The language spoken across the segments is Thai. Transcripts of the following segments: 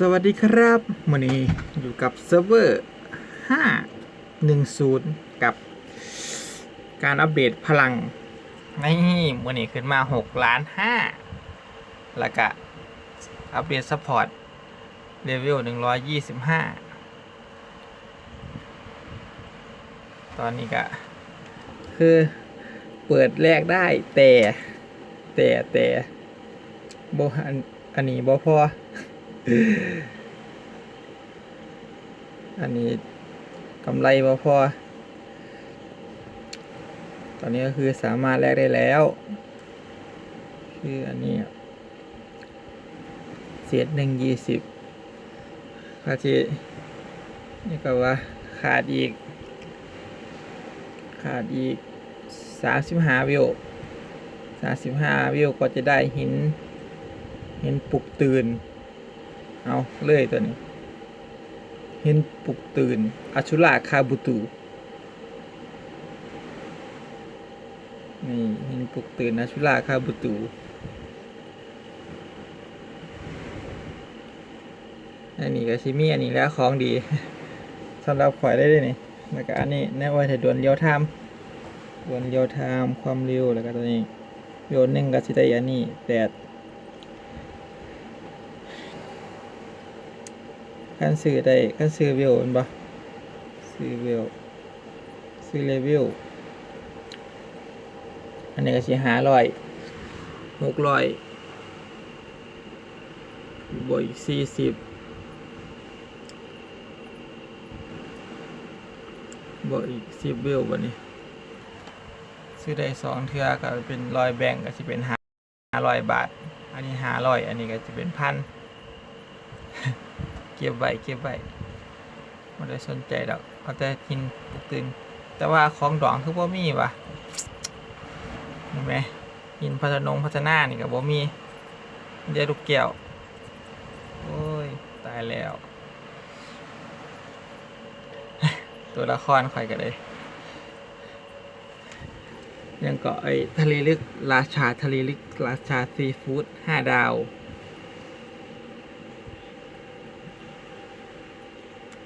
สวัสดีครับวันนี้อยู่กับเซิร์ฟเวอร์510 กับการอัปเดตพลังนี่วันนี้ขึ้นมา 6 ล้าน 5 แล้วก็อัปเดตซัพพอร์ตเลเวล125 ตอนนี้ก็ คือเปิดแรกได้แต่แต่แต่บอันอันนี้บ่พอ อันนี้กำไรบ่พอ ตอนนี้ก็คือสามารถแลกได้แล้ว คืออันนี้เศษหนึ่งยี่สิบคาทีนี่ก็ว่าขาดอีก ขาดอีกสามสิบห้าวิวสามสิบห้าวิวก็จะได้หินหินปลุกตื่น เอาเลยตัวนี้ เหินปลุกตื่นอาชุระคาบุตุนี่เหินปลุกตื่นอาชุระคาบุตุอันนี้ก็ชิมีอันนี้แล้วของดีสำหรับข่อยได้เลยนี่แล้วก็อันนี้แน่ว่าจะดวนเลี้ยวทามดวนเลี้ยวทามความเร็วแล้วก็ตัวนี้โยนหนึ่งก็สิได้อันนี้แปด การซื้อได้การซื้อวลเห็นปะซื้อเวซื้อเลเวลอันนี้ก็สิหาร้อยหกร้อยบวกอีสี่สิบบวกอีกสิบววันนี้ ซื้อได้สองเทือก็เป็นร้อยแบ่งก็จะเป็นห้าร้อยบาท อันนี้ห้าร้อยอันนี้ก็จะเป็นพัน เก็บไว้เก็บไว้ไม่ได้สนใจดอกเอาแต่กินปุกตื่น แต่ว่าของดองคือบ่มีวะเห็นไหมกินพัฒนงพัฒนานี่กับบ่มีเดี๋ยวลูกแก้วโอ้ยตายแล้ว ตัวละครข่อยกันเลยยังก็ไอ้ทะเลลึกราชาทะเลลึกราชาซีฟู้ดห้าดาว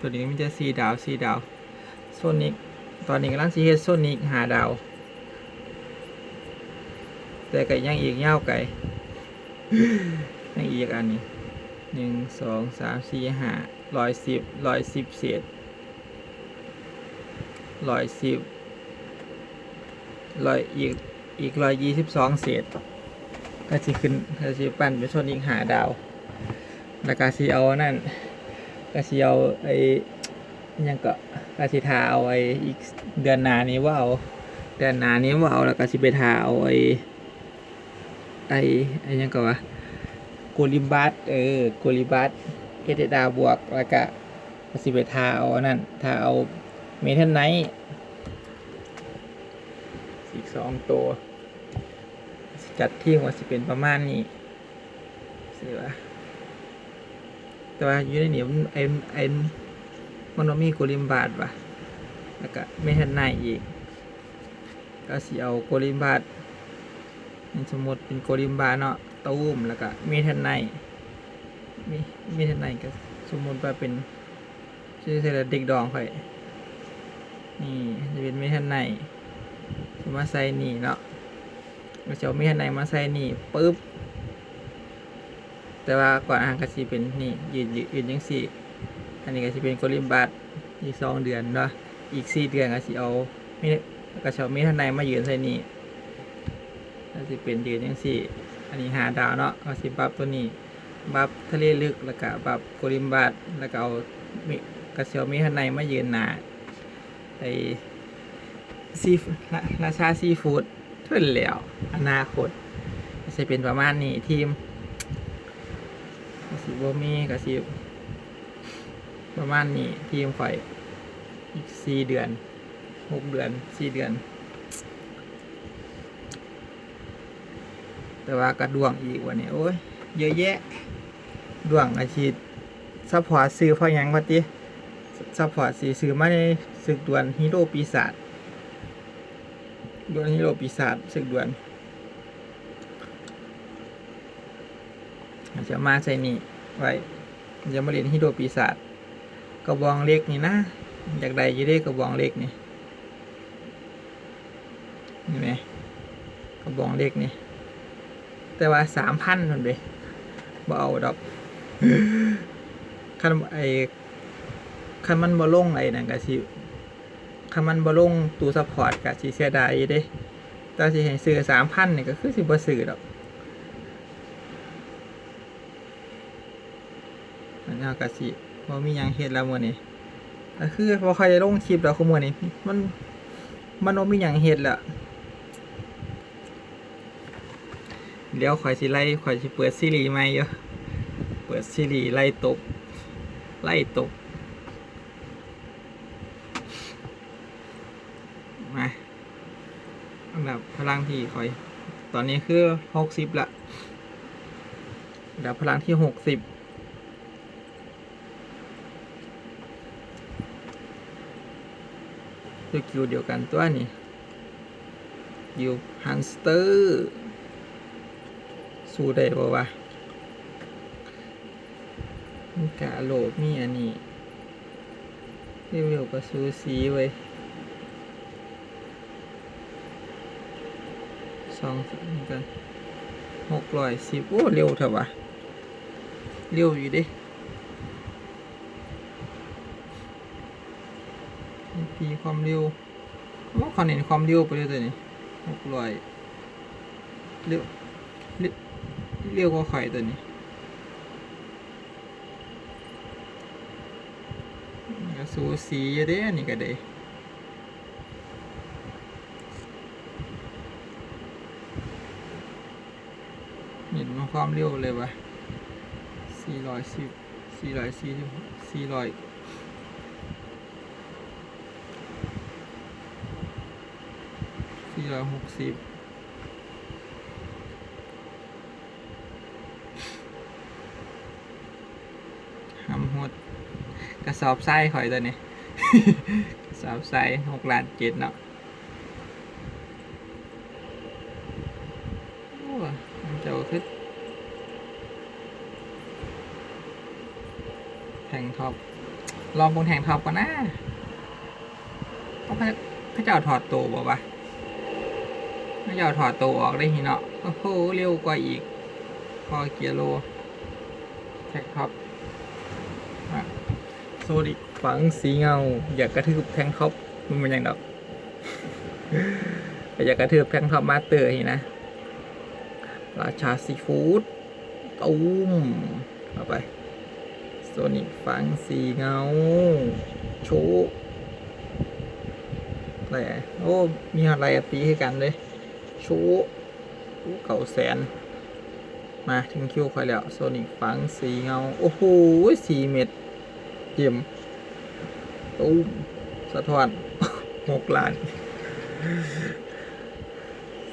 ตัวนี้มันจะสี่ดาวสี่ดาวโซนิกตอนนี้กำลังซีเฮดโซนิกหาดาว แต่ก็ยังอีกเยาวไกลยังอีกอันนี้หนึ่งสองสามสี่ห้าร้อยสิบร้อยสิบเศษร้อยสิบร้อยอีกอีกร้อยยี่สิบสองเศษก็สิขึ้นก็สิปั่นเป็นโซนิกหาดาวแล้วก็สิเอานั่น กสิเอาไอ้ยังก็กสิทาเอาไอ้อีกเดือนหน้านี้ว่าเอาเดือนหน้านี้ว่าเอาแล้วก็สิไปทาเอาไอ้ไอ้ไอ้ยังก็ว่าโกลิบัสเออโกลิบัสเอเดดาบวกแล้วก็กสิไปทาเอานั่นทาเอาเมทัลไนท์อีกสองตัวจัดที่ว่าสิเป็นประมาณนี้สิว่า แต่ว่าอยู่ในนี้มันไอ้ไอ้มันมีโกลิมบาดว่ะแล้วก็ไม่ทันในอีก ก็สิเอาโกลิมบาดนี่สมมติเป็นโกลิมบาดเนาะตูมแล้วก็มีทันในมีมีทันในก็สมมติว่าเป็นชื่อเสด็จด็กดองข่อยนี่จะเป็นมีทันในมาใส่นี่เนาะก็จะเอามีทันในมาใส่นี่ปึ๊บ แต่ว่าก่อนอ่านก็สิเป็นนี่ยืนยืนยังสี่ อันนี้ก็สิเป็นโกลิมบัตอีกสองเดือนเนาะอีกสี่เดือนก็สิเอามีกระเช้ามีท่านในมายืนใส่นี่ก็สิเป็นยืนยังสี่ อันนี้หาดาวเนาะก็สิบับตัวนี้ บับทะเลลึกแล้วก็บับโกลิมบัตแล้วก็เอามีกระเช้ามีท่านในมายืนหนาไอซีราราชาซีฟู้ดเท่านั้นแล้วอนาคตก็จะเป็นประมาณนี้ทีม กสิบ่มีกสิประมาณนี้ทีมข่อยอีกสี่เดือนหกเดือนสี่เดือน แต่ว่ากระดวงอีกวันนี้โอ้ยเยอะแยะดวงอาชีพซัพพอร์ตซื้อเพราะหยังวะติซัพพอร์ตสีซื้อมาในศึกดวลฮีโร่ปีศาจดวลฮีโร่ปีศาจศึกดวลอา จะมาใส่นี่ไว้อย่ามาเรียนฮิโดปีศาจกระบองเล็กนี่นะอยากได้ยี่ได้กระบองเล็กนี่นี่ไหมกระบองเล็กนี่ แต่ว่าสามพันมันเด้บ่เอาดอกคันไอคันมันบ่ลงไอ้นั่นก็สิคันมันบ่ลงตู้ซัพพอร์ตก็สิเสียดายอยู่เด้แต่สิให้ซื้อสามพันนี่ก็คือสิบ่ซื้อดอก อันนี้ก็สิบ่มียังเฮ็ดแล้วมื้อนี้ก็คือบ่ค่อยได้ลงคลิปแล้วคุมื้อนี้ มัน มันบ่มียังเฮ็ดแล้วเดี๋ยวข่อยสิไล่ข่อยสิเปิดซีรีส์ใหม่อยู่เปิดซีรีส์ไล่ตบ ไล่ตบ มาอันดับพลังที่คอย ตอนนี้คือหกสิบละอันดับพลังที่หกสิบ คือคิวเดียวกันตัวนี้คิวฮันสเตอร์สู้ได้ป่าวะมีกาโหลบมีอันนี้เร็วๆก็ซูซีไว้ยสองสามกันหกร้อยสิบโอ้ เร็วเถอะวะ เร็วอยู่ดิ ทีความเร็วว่าเขนเน้นความเร็วไปเลยตัวนี้หกร้อยเร็วเร็วกว่าไข่ตัวนี้ก็สูสีเด้อันนี้ก็ได้เห็นความเร็วเลยวะ410 440 400 ทีละหกสิบหำหดกระสอบไส้ข่อยตัวนี้ กระสอบไส้หกล้านเจ็ดเนาะเจ้าคือแทงท็อปลองบนแทงท็อปก่อนนะเขาเจ้าถอดตัวบอกว่ เจ้าถอดตัวออกได้หิเนาะโอ้โหเร็วกว่าอีก พอเกียร์โลแท็งท็อปโซดิกฝังสีเงา อยากกระทืบแทงท็อปมันเป็นยังดอกอยากกระทืบแทงท็อปมาเตอร์นี่นะ ราชาซีฟู้ดตุ้มเอาไปโซนิกฟังสีเงา โชว์อะไรอ่โอ้ มีอะไรตีให้กันเลย ชูเก่าแสน มาถึงคิวคอยแล้วโซนิกฟังสีเงา โอ้โหสีเม็ดเยี่ยมตุ้มสะท้อนหกล้าน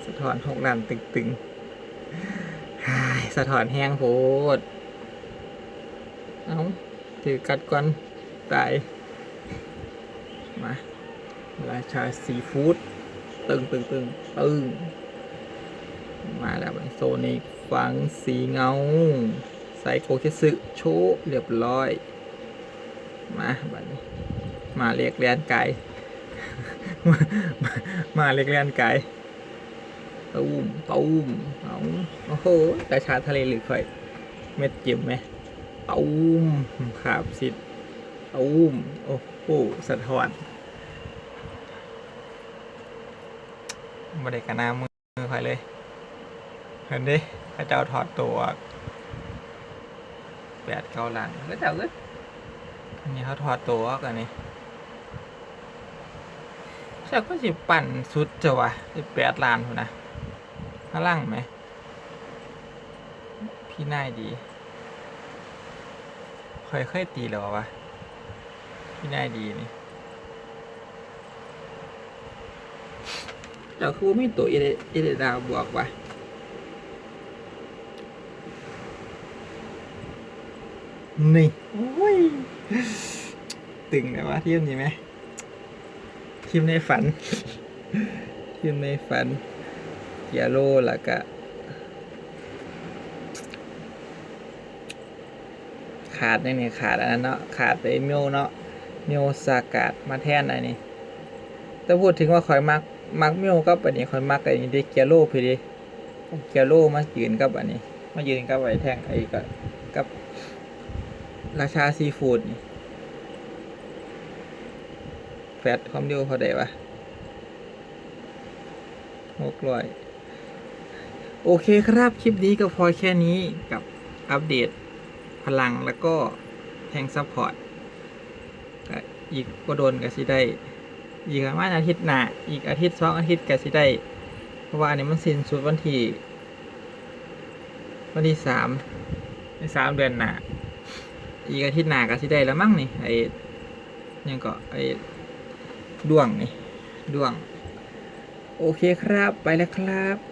สะท้อนหกล้านตึงๆสะท้อนแห้งโพดเอาถือกัดก่อนตาย มาราชาซีฟู้ด ตึงตึงตึงตึงมาแล้วโซนิกฝังสีเงาใส่โคเคสึโชเรียบร้อย มาบัดนี้ มาเรียกเรียนไก่มามามาเรียกเรียนไก่ตูมตูมเอาโอ้โหกระชาทะเลหรือค่อย เม็ดจิ๋มไหมตูมขาบสิตูมโอ้โหสะท้อน บริกรนามือมือใครเลย เห็นดิข้าเจ้าถอดตัวแปดเก้าล้านก็เจ้าก็อันนี้เขาถอดตัวกันนี่เจ้าก็สิปั่นสุดจะวะสิแปดล้านพุ่นนะพลังไหม พี่นายดีเคยเคยตีแล้ววะ พี่นายดีนี่ เจ้าคือว่ามีตัวเอเดเอเดดาวบวกวะนี่โอ้ยตึงเลยวะทีมนี้ไหมทีมในฝันทีมในฝันเกียโร่แล้วก็ขาดอย่างนี้ขาดอันนั้นเนาะขาดไปเมลเนาะเมลสากาดมาแทนอันนี้แต่พูดถึงว่าคอยมัก มักเมลกับอันนี้คอยมักอันนี้ดิเกียโลพี่ดิเกียโลมายืนกับอันนี้ มายืนกับไอ้แท่งไอ้กับกับ ราชาซีฟูดนี่แฟตความเร็วเขาได้ปะหกร้อยโอเคครับคลิปนี้ก็พอแค่นี้กับอัปเดตพลังแล้วก็แทงซัพพอร์ตอีกก็โดนก็สิได้ อีกประมาณอาทิตย์หน้าอีกอาทิตย์สองอาทิตย์ก็สิได้ เพราะว่าอันนี้มันสิ้นสุดวันที่วันที่สามในสามเดือนหน้าอีกอาทิตย์หน้าก็สิได้แล้วมั้งนี่ไอ้ยังก็ไอ้ดวงนี่ดวง โอเคครับไปแล้วครับ